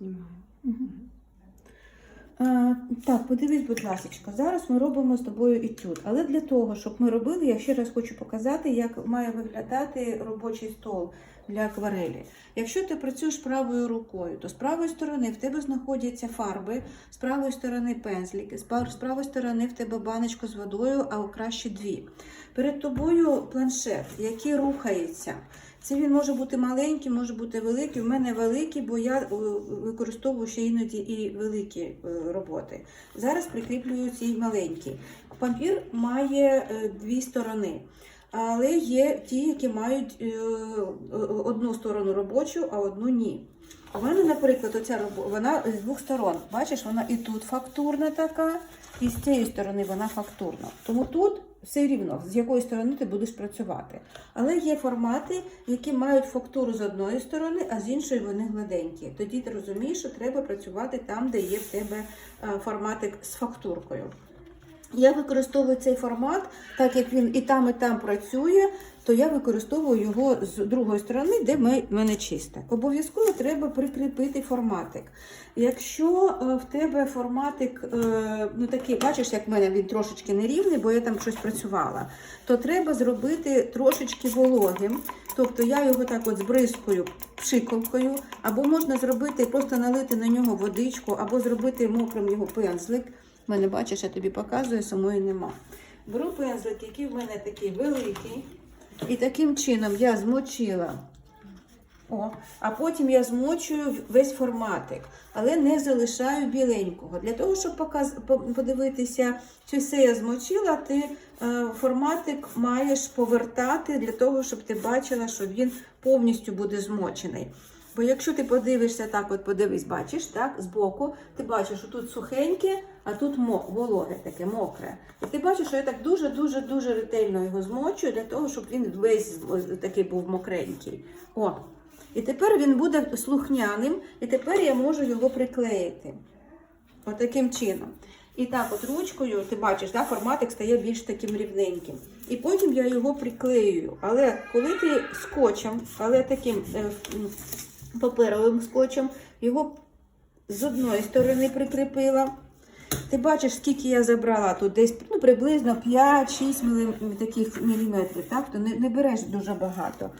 Знімаю. А, так, подивись, будь ласка, зараз ми робимо з тобою етюд. Але для того, щоб ми робили, я ще раз хочу показати, як має виглядати робочий стол для акварелі. Якщо ти працюєш правою рукою, то з правої сторони в тебе знаходяться фарби, з правої сторони пензлики, з з правої сторони в тебе баночка з водою, а краще дві. Перед тобою планшет, який рухається. Це він може бути маленький, може бути великий. У мене великий, бо я е, використовую ще іноді і великі е, роботи. Зараз прикріплюю ці маленькі. Папір має е, дві сторони. Але є ті, які мають одну сторону робочу, а одну ні. У мене, наприклад, оця робо- вона з двох сторон. Бачиш, вона і тут фактурна така, і з цієї сторони вона фактурна. Тому тут все рівно, з якої сторони ти будеш працювати. Але є формати, які мають фактуру з одної сторони, а з іншої вони гладенькі. Тоді ти розумієш, що треба працювати там, де є в тебе е, форматик з фактуркою. Я використовую цей формат, так як він і там, і там працює, то я використовую його з другої сторони, де в мене чисте. Обов'язково треба прикріпити форматик. Якщо е, в тебе форматик, е, ну такий, бачиш, як в мене він трошечки нерівний, бо я там щось працювала, то треба зробити трошечки вологим. Тобто я його так от збризкою пшикалкою, або можна зробити, просто налити на нього водичку, або зробити мокрим його пензлик. У мене, бачиш, я тобі показую, самої нема. Беру пензлик, який в мене такий великий. І таким чином я змочила. О, а потім я змочую весь форматик, але не залишаю біленького. Для того, щоб показ... подивитися, чи все я змочила, ти е, форматик маєш повертати для того, щоб ти бачила, що він повністю буде змочений. Бо якщо ти подивишся так, от подивись, бачиш, так, збоку, ти бачиш, що тут сухеньке, а тут вологе таке, мокре. І ти бачиш, що я так дуже-дуже дуже ретельно його змочую для того, щоб він весь такий був мокренький. О. І тепер він буде слухняним, і тепер я можу його приклеїти. Отаким чином. І так, от ручкою, ти бачиш, да, форматик стає більш таким рівненьким. І потім я його приклеюю. Але коли ти скотчем, але таким е, паперовим скотчем, його з одної сторони прикріпила. Ти бачиш, скільки я забрала тут десь ну, приблизно 5-6 мілі... таких міліметрів, так? То не, не береш дуже багато.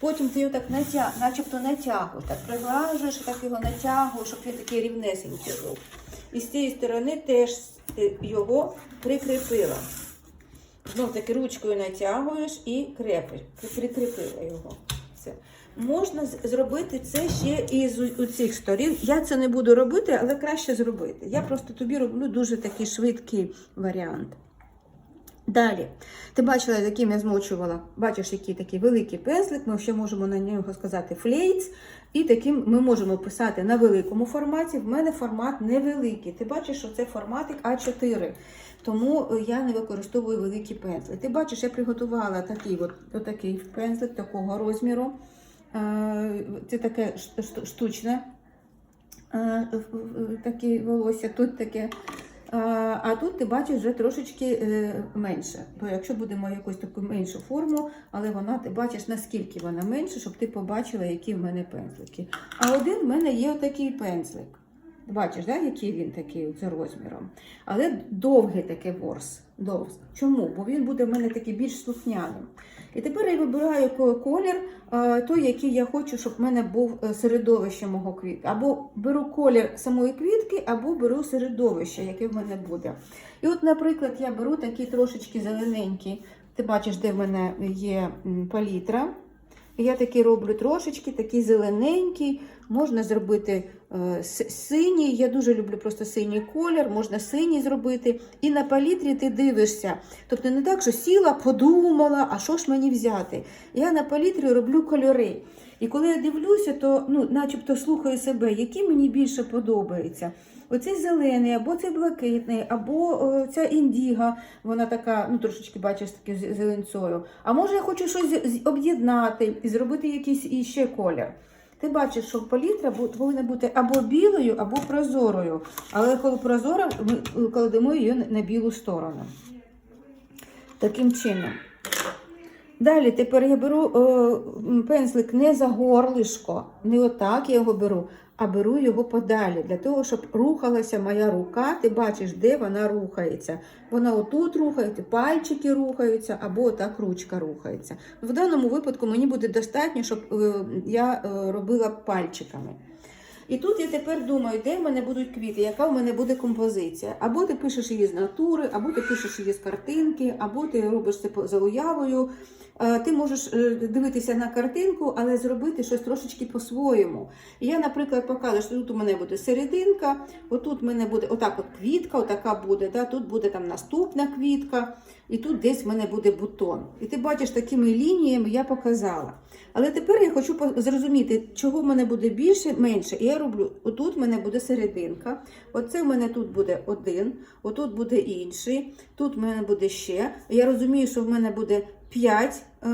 Потім ти його так натя... начебто натягуєш, так приглажуєш, так його натягуєш, щоб він такий рівнесенький був. І з цієї сторони теж його прикріпила. Знов таки ручкою натягуєш і крепиш. Прикріпила його. Все. Можна зробити це ще і з у- цих сторін. Я це не буду робити, але краще зробити. Я просто тобі роблю дуже такий швидкий варіант. Далі, ти бачила, яким я змочувала. Бачиш, який такий великий пензлик. Ми ще можемо на нього сказати флейц. І таким ми можемо писати на великому форматі. В мене формат невеликий. Ти бачиш, що це форматик А4. Тому е, я не використовую великі пензли. Ти бачиш, я приготувала такий от, отакий пензлик такого розміру. Е, Це таке штучне е, таке волосся, тут таке. А, а тут ти бачиш вже трошечки е, менше. Бо якщо будемо якусь таку меншу форму, але вона ти бачиш наскільки вона менше, щоб ти побачила, які в мене пензлики. А один в мене є отакий пензлик. Бачиш, да, який він такий за розміром. Але довгий такий ворс. Довг. Чому? Бо він буде в мене такий більш слухняним. І тепер я вибираю колір, е, той, який я хочу, щоб в мене був е, середовище мого квітки. Або беру колір самої квітки, або беру середовище, яке в мене буде. І от, наприклад, я беру такий трошечки зелененький. Ти бачиш, де в мене є палітра. Я такий роблю трошечки, такий зелененький. Можна зробити синій. Я дуже люблю просто синій колір, можна синій зробити. І на палітрі ти дивишся. Тобто не так, що сіла, подумала, а що ж мені взяти. Я на палітрі роблю кольори. І коли я дивлюся, то ну, начебто слухаю себе, які мені більше подобається. Оцей зелений, або цей блакитний, або о, ця індіга, вона така, ну трошечки бачиш таки з- зеленцою. А може я хочу щось об'єднати і зробити якийсь іще колір. Ти бачиш, що палітра повинна бути або білою, або прозорою. Але коли прозора, ми е, кладемо її на- білу сторону. Таким чином. Далі тепер я беру о, пензлик не за горлишко, не отак я його беру, а беру його подалі, для того, щоб рухалася моя рука. Ти бачиш, де вона рухається. Вона отут рухається, пальчики рухаються, або так ручка рухається. В даному випадку мені буде достатньо, щоб е, я е, робила пальчиками. І тут я тепер думаю, де в мене будуть квіти, яка в мене буде композиція. Або ти пишеш її з натури, або ти пишеш її з картинки, або ти робиш це за уявою. Е, Ти можеш е, дивитися на картинку, але зробити щось трошечки по-своєму. Я, наприклад, покажу, що тут у мене буде серединка, отут у мене буде отак от квітка, отака буде, да? тут буде там наступна квітка, і тут десь в мене буде бутон. І ти бачиш, такими лініями я показала. Але тепер я хочу зрозуміти, чого в мене буде більше, менше. І я роблю, отут в мене буде серединка, оце в мене тут буде один, отут буде інший, тут в мене буде ще. Я розумію, що в мене буде 5 е,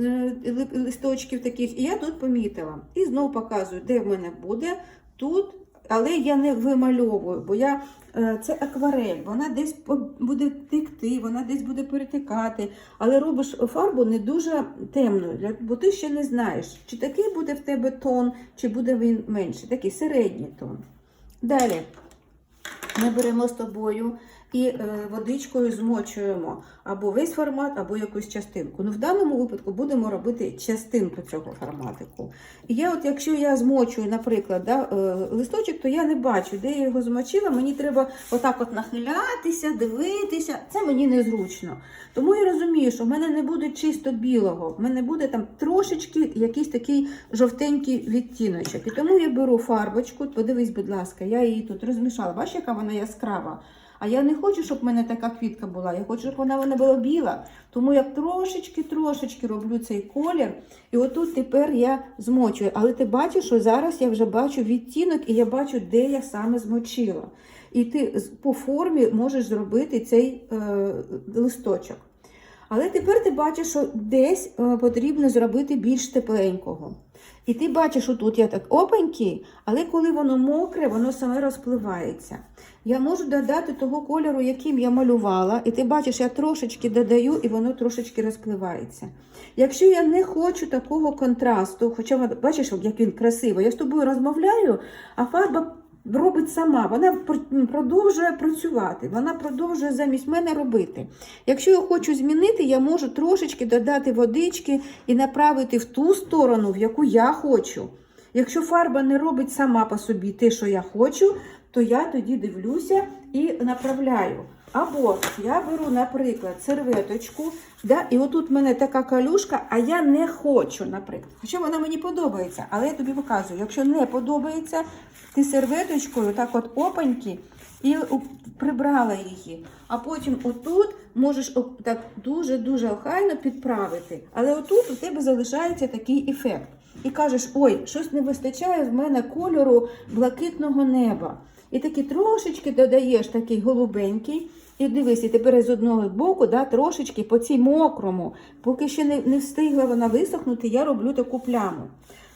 е, листочків таких, і я тут помітила. І знову показую, де в мене буде тут. Але я не вимальовую, бо я, е, це акварель, вона десь буде текти, вона десь буде перетикати. Але робиш фарбу не дуже темною, бо ти ще не знаєш, чи такий буде в тебе тон, чи буде він менший, такий середній тон. Далі ми беремо з тобою і е, водичкою змочуємо або весь формат, або якусь частинку. Ну, в даному випадку будемо робити частинку цього форматику. І я, от, якщо я змочую, наприклад, да, е, листочок, то я не бачу, де я його змочила. Мені треба отак от нахилятися, дивитися. Це мені незручно. Тому я розумію, що в мене не буде чисто білого, в мене буде там трошечки якийсь такий жовтенький відтіночок. І тому я беру фарбочку, подивись, будь ласка, я її тут розмішала. Бачиш, яка вона яскрава. А я не хочу, щоб в мене така квітка була. Я хочу, щоб вона в мене була біла. Тому я трошечки-трошечки роблю цей колір. І отут тепер я змочую. Але ти бачиш, що зараз я вже бачу відтінок і я бачу, де я саме змочила. І ти по формі можеш зробити цей е, листочок. Але тепер ти бачиш, що десь е, потрібно зробити більш тепленького. І ти бачиш, що тут я так опаньки, але коли воно мокре, воно саме розпливається. Я можу додати того кольору, яким я малювала, і ти бачиш, я трошечки додаю, і воно трошечки розпливається. Якщо я не хочу такого контрасту, хоча бачиш, як він красиво, я з тобою розмовляю, а фарба робить сама, вона продовжує працювати, вона продовжує замість мене робити. Якщо я хочу змінити, я можу трошечки додати водички і направити в ту сторону, в яку я хочу. Якщо фарба не робить сама по собі те, що я хочу, то я тоді дивлюся і направляю. Або я беру, наприклад, серветочку, да, і отут в мене така калюшка, а я не хочу, наприклад. Хоча вона мені подобається, але я тобі показую, якщо не подобається, ти серветочкою так от опаньки і прибрала її. А потім отут можеш так дуже-дуже охайно підправити. Але отут у тебе залишається такий ефект. І кажеш, ой, щось не вистачає в мене кольору блакитного неба. І таки трошечки додаєш такий голубенький. І дивись, і тепер з одного боку, да, трошечки по цій мокрому, поки ще не, не встигла вона висохнути, я роблю таку пляму.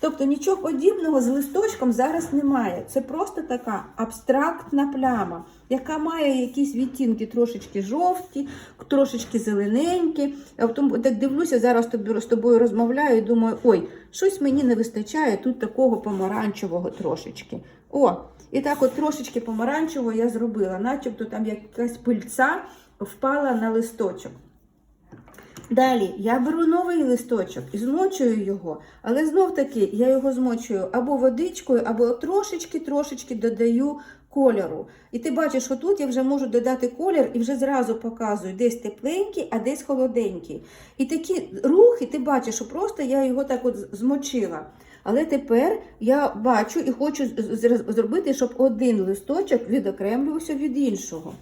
Тобто нічого подібного з листочком зараз немає. Це просто така абстрактна пляма, яка має якісь відтінки трошечки жовті, трошечки зелененькі. Я так дивлюся, зараз тобі з тобою розмовляю і думаю, ой, щось мені не вистачає тут такого помаранчевого трошечки. О, і так от трошечки помаранчевого я зробила, начебто там якась пильця впала на листочок. Далі я беру новий листочок і змочую його, але знов таки я його змочую або водичкою, або трошечки-трошечки додаю кольору. І ти бачиш, що тут я вже можу додати колір і вже зразу показую, десь тепленький, а десь холоденький. І такі рухи, ти бачиш, що просто я його так от змочила. Але тепер я бачу і хочу зробити, щоб один листочок відокремлювався від іншого.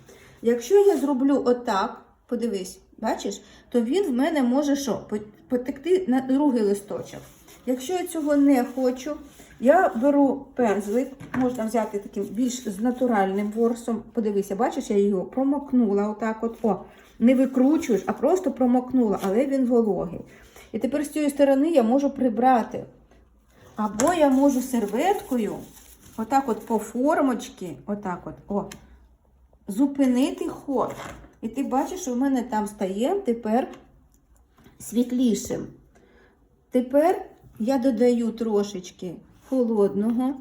Якщо я зроблю отак, подивись, бачиш, то він в мене може що? Потекти на другий листочок. Якщо я цього не хочу, я беру пензлик, можна взяти таким більш з натуральним ворсом. Подивися, бачиш, я його промокнула отак от. О, не викручуєш, а просто промокнула, але він вологий. І тепер з цієї сторони я можу прибрати. Або я можу серветкою, отак от по формочці, отак от, о, зупинити ход. І ти бачиш, що в мене там стає тепер світлішим. Тепер я додаю трошечки холодного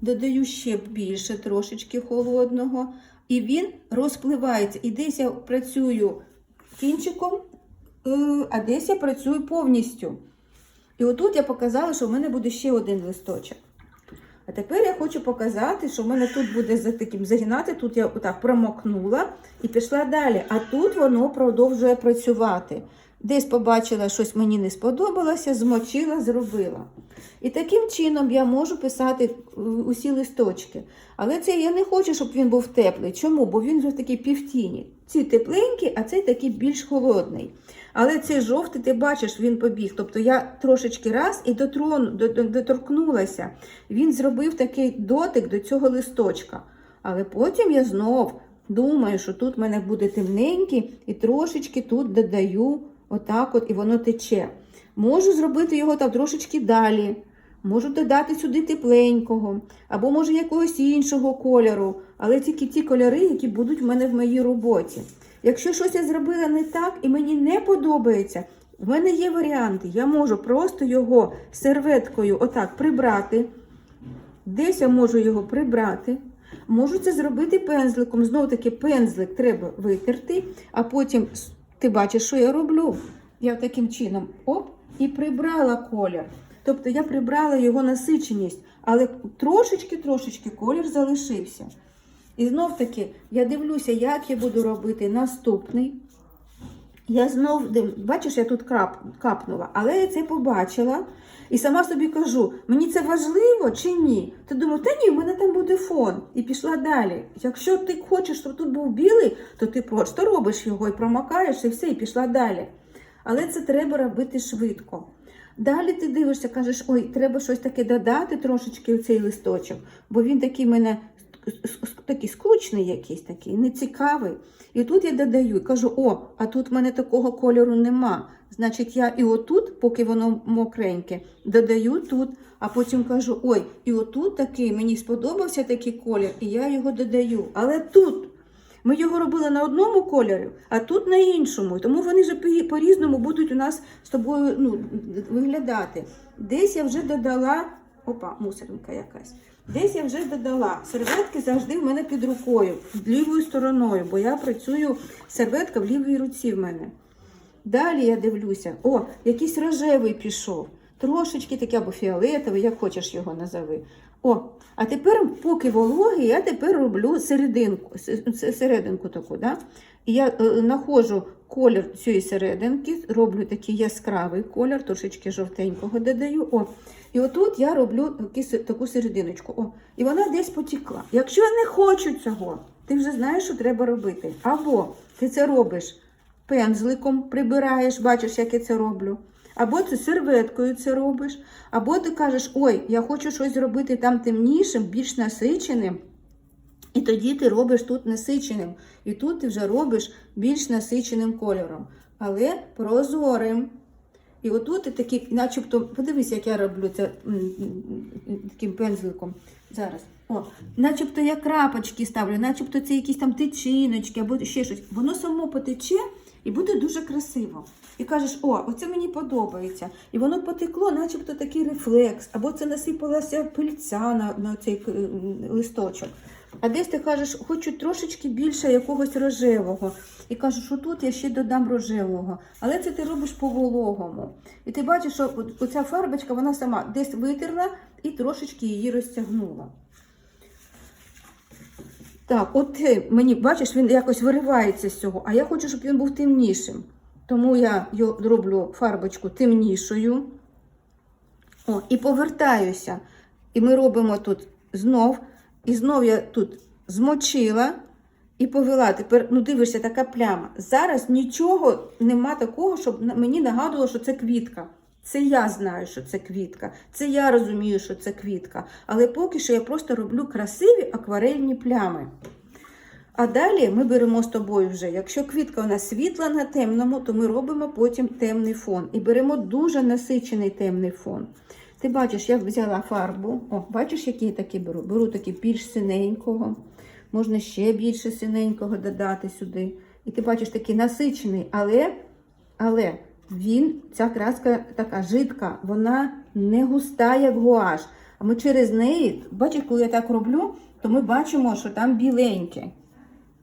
додаю ще більше трошечки холодного, і він розпливається. І десь я працюю кінчиком, е, а десь я працюю повністю. І отут я показала, що в мене буде ще один листочок. А тепер я хочу показати, що в мене тут буде за таким загинати. Тут я отак промокнула і пішла далі. А тут воно продовжує працювати. Десь побачила, щось мені не сподобалося, змочила, зробила. І таким чином я можу писати е, усі листочки. Але це я не хочу, щоб він був теплий. Чому? Бо він вже такий півтіні. Ці тепленькі, а цей такий більш холодний. Але цей жовтий, ти бачиш, він побіг. Тобто я трошечки раз і дотрону, до- до- доторкнулася. Він зробив такий дотик до цього листочка. Але потім я знов думаю, що тут в мене буде темненький, і трошечки тут додаю отак от, і воно тече. Можу зробити його там трошечки далі. Можу додати сюди тепленького, або може якогось іншого кольору, але тільки ті кольори, які будуть в мене в моїй роботі. Якщо щось я зробила не так і мені не подобається, в мене є варіанти. Я можу просто його серветкою отак прибрати. Десь я можу його прибрати. Можу це зробити пензликом. Знову таки пензлик треба витерти, а потім ти бачиш, що я роблю. Я таким чином оп, і прибрала колір. Тобто я прибрала його насиченість, але трошечки-трошечки колір залишився. І знов таки я дивлюся, як я буду робити наступний. Я знов бачиш, я тут крап... капнула, але я це побачила і сама собі кажу: мені це важливо чи ні? Ти думав, та ні, в мене там буде фон. І пішла далі. Якщо ти хочеш, щоб тут був білий, то ти просто робиш його і промакаєш, і все, і пішла далі. Але це треба робити швидко. Далі ти дивишся, кажеш, ой, треба щось таке додати трошечки в цей листочок, бо він такий мене такий скучний якийсь такий, нецікавий. І тут я додаю кажу: о, а тут в мене такого кольору нема. Значить, я і отут, поки воно мокреньке, додаю тут, а потім кажу: ой, і отут такий, мені сподобався такий колір, і я його додаю. Але тут ми його робили на одному кольорі, а тут на іншому. Тому вони вже по- по-різному будуть у нас з тобою ну, виглядати. Десь я вже додала. Опа, мусоринка якась. Десь я вже додала. Серветки завжди в мене під рукою, лівою стороною, бо я працюю серветка в лівій руці в мене. Далі я дивлюся, о, якийсь рожевий пішов. Трошечки такий або фіолетовий, як хочеш його назови. О, а тепер, поки вологий, я тепер роблю серединку, серединку таку. Да? І я е, знаходжу колір цієї серединки, роблю такий яскравий колір, трошечки жовтенького додаю. О, і отут я роблю такі таку серединочку. О, і вона десь потекла. Якщо я не хочу цього, ти вже знаєш, що треба робити. Або ти це робиш пензликом, прибираєш, бачиш, як я це роблю. Або ти серветкою це робиш, або ти кажеш, ой, я хочу щось зробити там темнішим, більш насиченим. І тоді ти робиш тут насиченим. І тут ти вже робиш більш насиченим кольором, але прозорим. І отут ти такий, начебто, подивись, як я роблю це таким пензликом. Зараз. О, начебто я крапочки ставлю, начебто це якісь там тичиночки або ще щось. Воно само потече і буде дуже красиво. І кажеш, о, оце мені подобається. І воно потекло, начебто такий рефлекс, або це насипалася пильця на, на цей е, листочок. А десь ти кажеш, хочу трошечки більше якогось рожевого. І кажеш, що тут я ще додам рожевого. Але це ти робиш по вологому. І ти бачиш, що оця фарбочка вона сама десь витерла і трошечки її розтягнула. Так, от ти, мені бачиш, він якось виривається з цього, а я хочу, щоб він був темнішим. Тому я роблю фарбочку темнішою. О, і повертаюся. І ми робимо тут знов. І знов я тут змочила і повела. Тепер, ну дивишся, така пляма. Зараз нічого нема такого, щоб мені нагадувало, що це квітка. Це я знаю, що це квітка. Це я розумію, що це квітка. Але поки що я просто роблю красиві акварельні плями. А далі ми беремо з тобою вже, якщо квітка у нас світла на темному, то ми робимо потім темний фон. І беремо дуже насичений темний фон. Ти бачиш, я взяла фарбу. О, бачиш, який я такий беру? Беру такий більш синенького. Можна ще більше синенького додати сюди. І ти бачиш такий насичений, але, але він, ця краска така жидка, вона не густа, як гуаш. А ми через неї, бачиш, коли я так роблю, то ми бачимо, що там біленьке.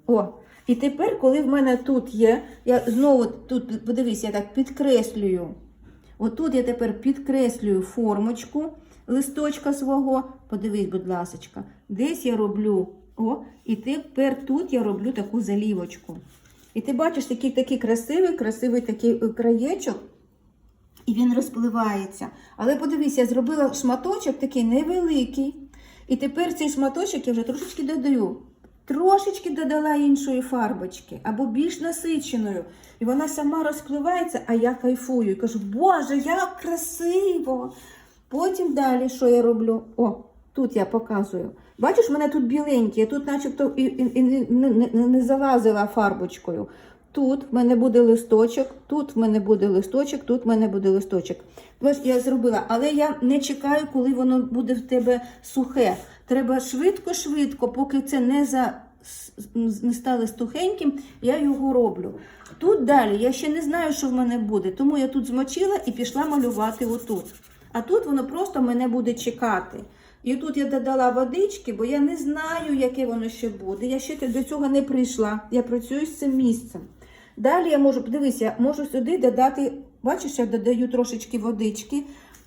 О, і тепер, коли в мене тут є, я знову тут, подивись, я так підкреслюю. Отут я тепер підкреслюю формочку листочка свого. Подивись, будь ласочка, десь я роблю. О, і тепер тут я роблю таку залівочку. І ти бачиш такий такий красивий, красивий такий е, краєчок, і він розпливається. Але подивись, я зробила шматочок такий невеликий. І тепер цей шматочок я вже трошечки додаю. Трошечки додала іншої фарбочки або більш насиченою. І вона сама розпливається, а я кайфую. І кажу, Боже, як красиво! Потім далі, що я роблю? О, тут я показую. Бачиш, в мене тут біленькі, я тут начебто і, і, і не, не, залазила фарбочкою. Тут в мене буде листочок, тут в мене буде листочок, тут в мене буде листочок. Ось я зробила, але я не чекаю, коли воно буде в тебе сухе. Треба швидко-швидко, поки це не за не стало стухеньким, я його роблю. Тут далі я ще не знаю, що в мене буде, тому я тут змочила і пішла малювати отут. А тут воно просто мене буде чекати. І тут я додала водички, бо я не знаю, яке воно ще буде. Я ще до цього не прийшла. Я працюю з цим місцем. Далі я можу, подивися, я можу сюди додати, бачиш, я додаю трошечки водички,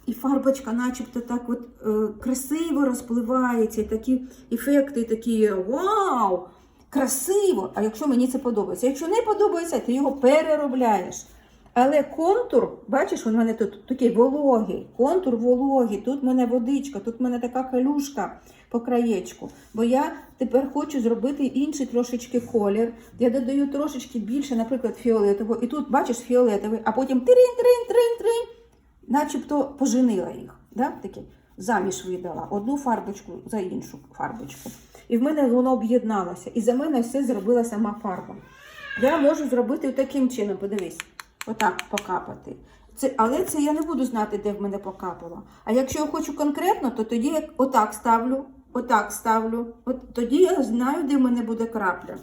і фарбочка начебто так от е, красиво розпливається, і такі ефекти такі вау! Красиво! А якщо мені це подобається. Якщо не подобається, ти його переробляєш. Але контур, бачиш, у мене тут такий вологий, контур вологий, тут в мене водичка, тут в мене така калюшка по краєчку. Бо я тепер хочу зробити інший трошечки колір. Я додаю трошечки більше, наприклад, фіолетового. І тут, бачиш, фіолетовий, а потім трин, трин, трин, трин, начебто поженила їх. Да? Такі, заміж видала одну фарбочку за іншу фарбочку. І в мене воно об'єдналося. І за мене все зробила сама фарба. Я можу зробити таким чином, подивись. Отак покапати. Це, але це я не буду знати, де в мене покапало. А якщо я хочу конкретно, то тоді я отак ставлю, отак ставлю. От тоді я знаю, де в мене буде крапля.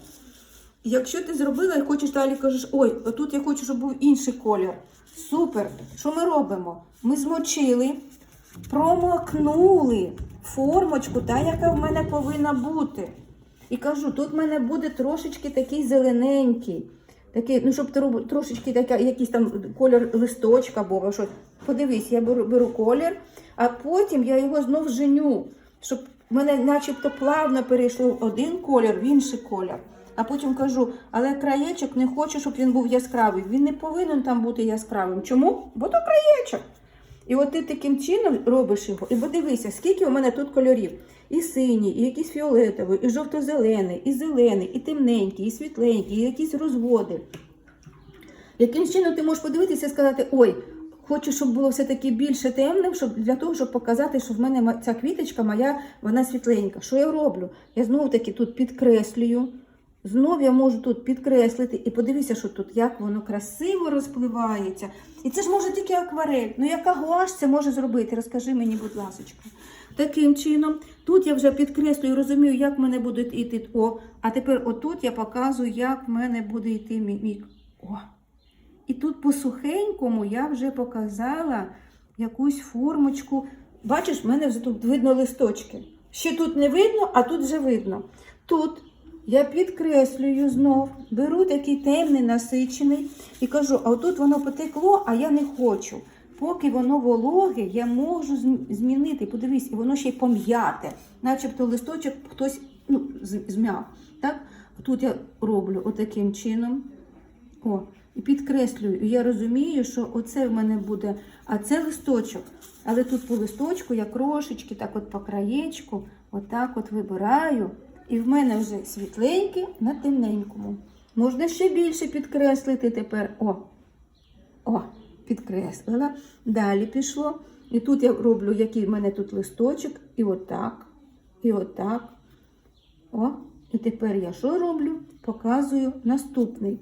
Якщо ти зробила і хочеш далі кажеш, ой, отут я хочу, щоб був інший колір. Супер! Що ми робимо? Ми змочили, промокнули формочку, та, яка в мене повинна бути. І кажу, тут в мене буде трошечки такий зелененький. Такий, ну, щоб тро- трошечки така, якийсь там колір листочка або щось. Подивись, я беру, беру колір, а потім я його знов женю, щоб в мене начебто плавно перейшло один колір в інший колір. А потім кажу, але краєчок не хочу, щоб він був яскравий. Він не повинен там бути яскравим. Чому? Бо то краєчок. І от ти таким чином робиш його. І подивися, скільки у мене тут кольорів. І синій, і якийсь фіолетовий, і жовто-зелений, і зелений, і темненький, і світленький, і якісь розводи. Яким чином ти можеш подивитися і сказати, ой, хочу, щоб було все-таки більше темним, щоб, для того, щоб показати, що в мене ця квіточка моя, вона світленька. Що я роблю? Я знову таки тут підкреслюю. Знов я можу тут підкреслити і подивися, що тут, як воно красиво розпливається. І це ж може тільки акварель. Ну яка гуаш це може зробити? Розкажи мені, будь ласочка. Таким чином, тут я вже підкреслюю, розумію, як в мене буде йти О. А тепер отут я показую, як в мене буде йти мій. мій... О. І тут по сухенькому я вже показала якусь формочку. Бачиш, в мене вже тут видно листочки. Ще тут не видно, а тут вже видно. Тут я підкреслюю знов, беру такий темний насичений і кажу, а отут воно потекло, а я не хочу. Поки воно вологе, я можу змінити. Подивись, і воно ще й пом'яте. Начебто листочок хтось ну, зм'яв. Так? Тут я роблю отаким чином. О, і підкреслюю. І я розумію, що оце в мене буде, а це листочок. Але тут по листочку я крошечки, так от по краєчку, отак от вибираю. І в мене вже світленьке на темненькому. Можна ще більше підкреслити тепер. О, о, підкреслила. Далі пішло. І тут я роблю, який в мене тут листочок, і отак, і отак. О, і тепер я що роблю? Показую наступний.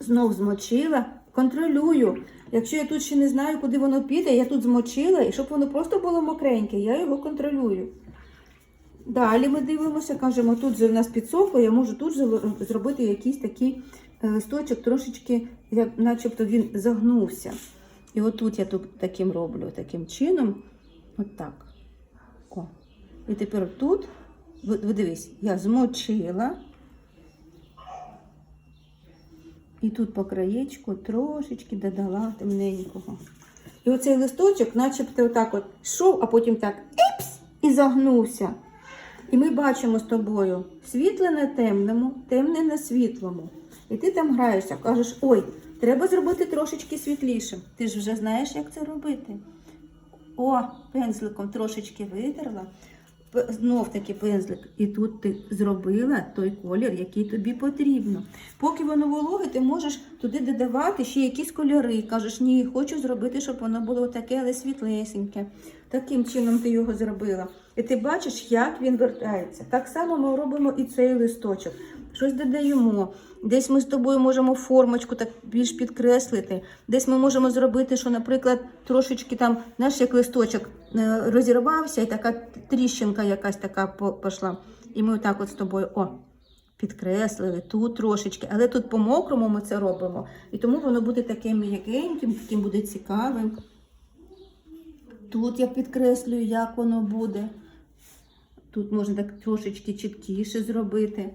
Знов змочила, контролюю. Якщо я тут ще не знаю, куди воно піде, я тут змочила, і щоб воно просто було мокреньке, я його контролюю. Далі ми дивимося, кажемо, тут же в нас підсохло, я можу тут же зробити якийсь такий е, листочок, трошечки, як, начебто він загнувся. І отут я тут таким роблю, таким чином. От так. І тепер тут, ви дивись, я змочила. І тут по краєчку трошечки додала темненького. І оцей листочок, начебто, отак от йшов, а потім так іпс і загнувся. І ми бачимо з тобою світле на темному, темне на світлому. І ти там граєшся, кажеш, ой, треба зробити трошечки світлішим. Ти ж вже знаєш, як це робити. О, пензликом трошечки витерла. Знов таки пензлик. І тут ти зробила той колір, який тобі потрібно. Поки воно вологе, ти можеш туди додавати ще якісь кольори. Кажеш, ні, хочу зробити, щоб воно було таке, але світлесеньке. Таким чином ти його зробила. І ти бачиш, як він вертається. Так само ми робимо і цей листочок. Щось додаємо. Десь ми з тобою можемо формочку так більш підкреслити. Десь ми можемо зробити, що, наприклад, трошечки там, знаєш, як листочок е, розірвався, і така тріщинка якась така пішла. І ми отак от з тобою о, підкреслили тут трошечки. Але тут по мокрому ми це робимо. І тому воно буде таким м'якеньким, таким буде цікавим. Тут я підкреслюю, як воно буде. Тут можна так трошечки чіткіше зробити.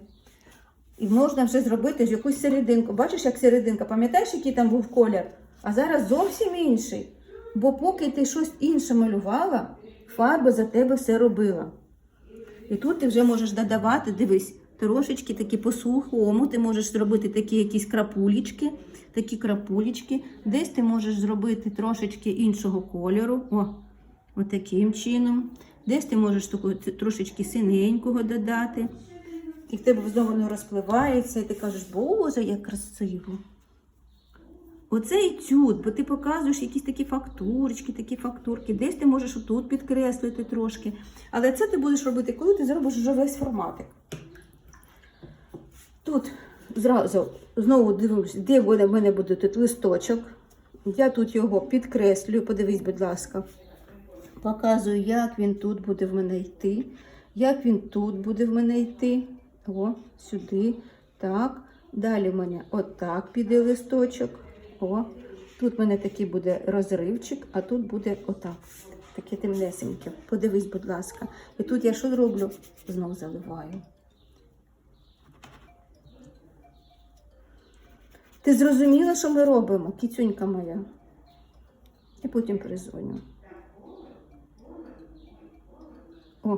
І можна вже зробити ж якусь серединку. Бачиш, як серединка, пам'ятаєш, який там був колір? А зараз зовсім інший. Бо поки ти щось інше малювала, фарба за тебе все робила. І тут ти вже можеш додавати, дивись, трошечки такі по сухому, ти можеш зробити такі якісь крапулечки, такі крапулечки. Десь ти можеш зробити трошечки іншого кольору. О, отаким чином. Десь ти можеш таку, трошечки синенького додати. І в тебе знову воно розпливається, і ти кажеш, боже, як красиво. Оце етюд, бо ти показуєш якісь такі фактурочки, такі фактурки. Десь ти можеш отут підкреслити трошки. Але це ти будеш робити, коли ти зробиш вже весь форматик. Тут зразу знову дивлюсь, де в мене буде тут листочок. Я тут його підкреслюю, подивись, будь ласка. Показую, як він тут буде в мене йти, як він тут буде в мене йти. О, сюди. Так. Далі в мене отак піде листочок. О, тут в мене такий буде розривчик, а тут буде отак. Таке темнесеньке. Подивись, будь ласка. І тут я що роблю? Знов заливаю. Ти зрозуміла, що ми робимо, кіцюнька моя? І потім перезвоню. О.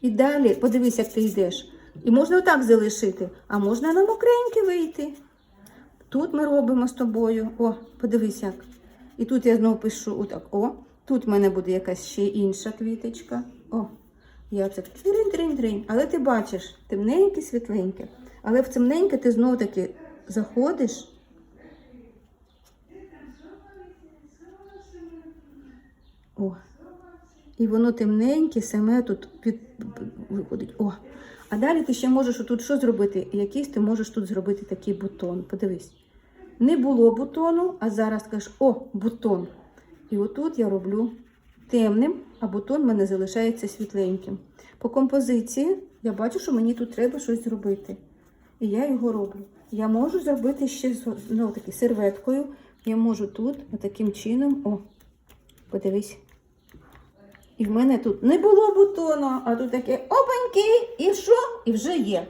І далі, подивись, як ти йдеш. І можна отак залишити, а можна на мокреньке вийти. Тут ми робимо з тобою. О, подивись як. І тут я знову пишу отак. О, тут в мене буде якась ще інша квіточка. О, я це тринь-тринь-тринь. Але ти бачиш, темненьке, світленьке. Але в темненьке ти знову таки заходиш. О. І воно темненьке, саме тут під виходить. О. А далі ти ще можеш тут що зробити? Якийсь ти можеш тут зробити такий бутон. Подивись. Не було бутону, а зараз кажеш, о, бутон. І отут я роблю темним, а бутон в мене залишається світленьким. По композиції я бачу, що мені тут треба щось зробити. І я його роблю. Я можу зробити ще знову таки серветкою. Я можу тут, таким чином, о, подивись. І в мене тут не було бутону, а тут таке опаньки, і що? І вже є.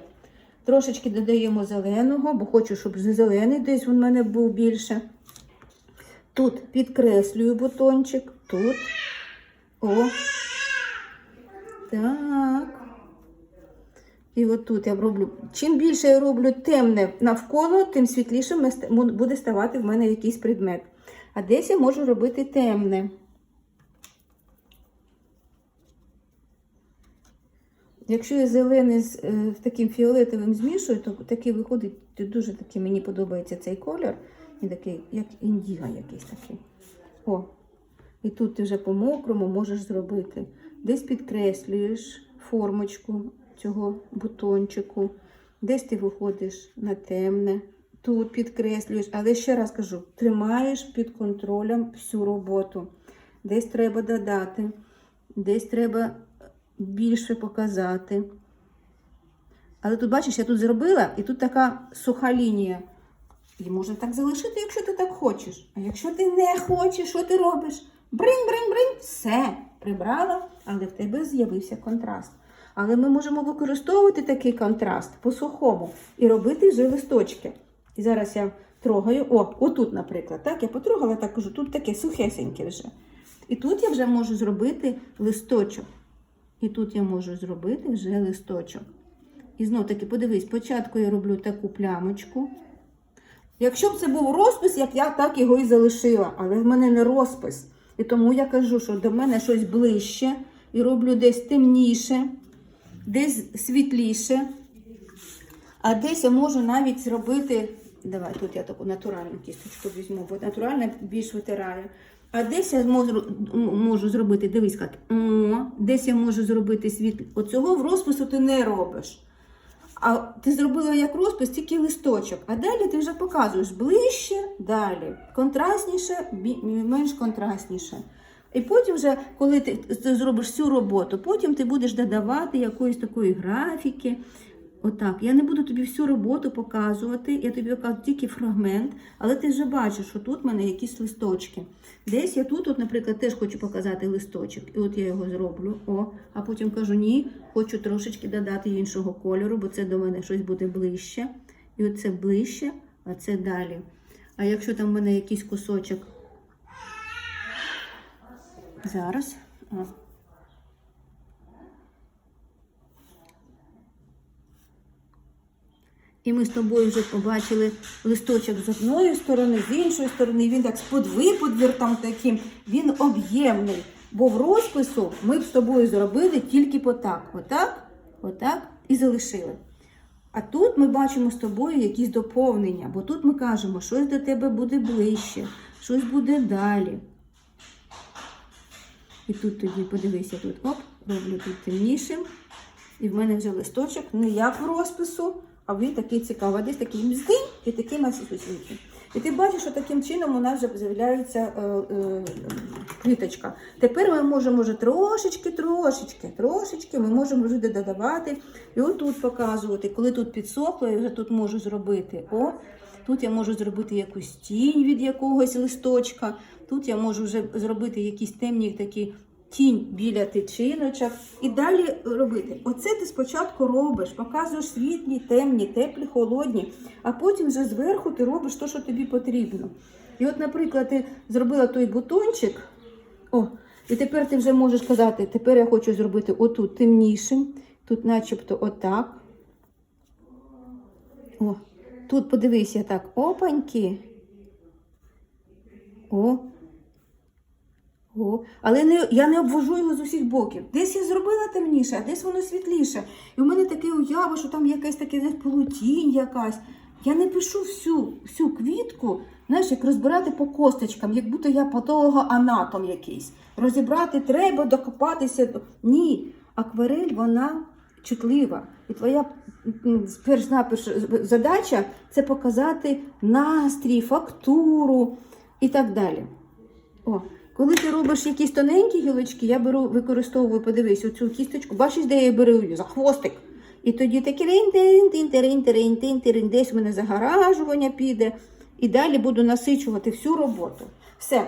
Трошечки додаємо зеленого, бо хочу, щоб зелений десь у мене був більше. Тут підкреслюю бутончик, тут. О. Так. І отут я роблю. Чим більше я роблю темне навколо, тим світлішим буде ставати в мене якийсь предмет. А десь я можу робити темне. Якщо я зелений з е, таким фіолетовим змішую, то такий виходить, дуже такий, мені подобається цей колір. Він такий, як індіга якийсь такий. О, і тут ти вже по мокрому можеш зробити. Десь підкреслюєш формочку цього бутончику, десь ти виходиш на темне, тут підкреслюєш, але ще раз кажу, тримаєш під контролем всю роботу. Десь треба додати, десь треба більше показати. Але тут, бачиш, я тут зробила, і тут така суха лінія. І можна так залишити, якщо ти так хочеш. А якщо ти не хочеш, що ти робиш? бринь-бринь-бринь, все, прибрала, але в тебе з'явився контраст. Але ми можемо використовувати такий контраст по сухому і робити вже листочки. І зараз я трогаю, о, отут, наприклад, так, я потрогала, так кажу, тут таке сухесеньке вже. І тут я вже можу зробити листочок. І тут я можу зробити вже листочок. І знов таки, подивись, спочатку я роблю таку плямочку. Якщо б це був розпис, як я так його і залишила, але в мене не розпис. І тому я кажу, що до мене щось ближче і роблю десь темніше, десь світліше. А десь я можу навіть зробити. Давай, тут я таку натуральну кісточку візьму, бо натуральна більш витирає. А десь я можу, можу зробити, дивись, як. О, десь я можу зробити світло. Оцього в розпису ти не робиш. А ти зробила як розпис, тільки листочок. А далі ти вже показуєш ближче, далі, контрастніше, менш контрастніше. І потім, вже, коли ти зробиш всю роботу, потім ти будеш додавати якоїсь такої графіки. Отак. Я не буду тобі всю роботу показувати, я тобі покажу тільки фрагмент, але ти вже бачиш, що тут в мене якісь листочки. Десь я тут, от, наприклад, теж хочу показати листочок. І от я його зроблю. О, а потім кажу, ні, хочу трошечки додати іншого кольору, бо це до мене щось буде ближче. І оце ближче, а це далі. А якщо там в мене якийсь кусочок. Зараз. О. І ми з тобою вже побачили листочок з одної сторони, з іншої сторони. Він так з подвиподвіртом таким, він об'ємний. Бо в розпису ми б з тобою зробили тільки отак, отак, отак і залишили. А тут ми бачимо з тобою якісь доповнення, бо тут ми кажемо, щось до тебе буде ближче, щось буде далі. І тут тоді, подивися, тут оп, роблю тут темнішим. І в мене вже листочок не як в розпису, а він такий цікавий. Десь такий мздинь і такий масюсенький. І ти бачиш, що таким чином у нас вже з'являється е, е, квіточка. Тепер ми можемо вже трошечки, трошечки, трошечки ми можемо вже додавати. І отут показувати. Коли тут підсохло, я вже тут можу зробити. О, тут я можу зробити якусь тінь від якогось листочка. Тут я можу вже зробити якісь темні такі тінь біля тичиночок і далі робити. Оце ти спочатку робиш, показуєш світлі, темні, теплі, холодні, а потім вже зверху ти робиш те, що тобі потрібно. І от, наприклад, ти зробила той бутончик, о, і тепер ти вже можеш казати, тепер я хочу зробити отут темнішим, тут начебто отак. О, тут подивися так, опаньки. О, о, але не, я не обвожу його з усіх боків. Десь я зробила темніше, а десь воно світліше. І в мене таке уява, що там якась таке десь полутінь якась. Я не пишу всю, всю квітку, знаєш, як розбирати по косточкам, як будто я патологоанатом якийсь. Розібрати треба, докопатися. Ні, акварель, вона чутлива. І твоя перш наперш задача це показати настрій, фактуру і так далі. О, коли ти робиш якісь тоненькі гілочки, я беру, використовую, подивись, оцю кісточку, бачиш, де я беру за хвостик. І тоді такі рин тин тин тирин тирин тин тирин десь в мене загоражування піде. І далі буду насичувати всю роботу. Все,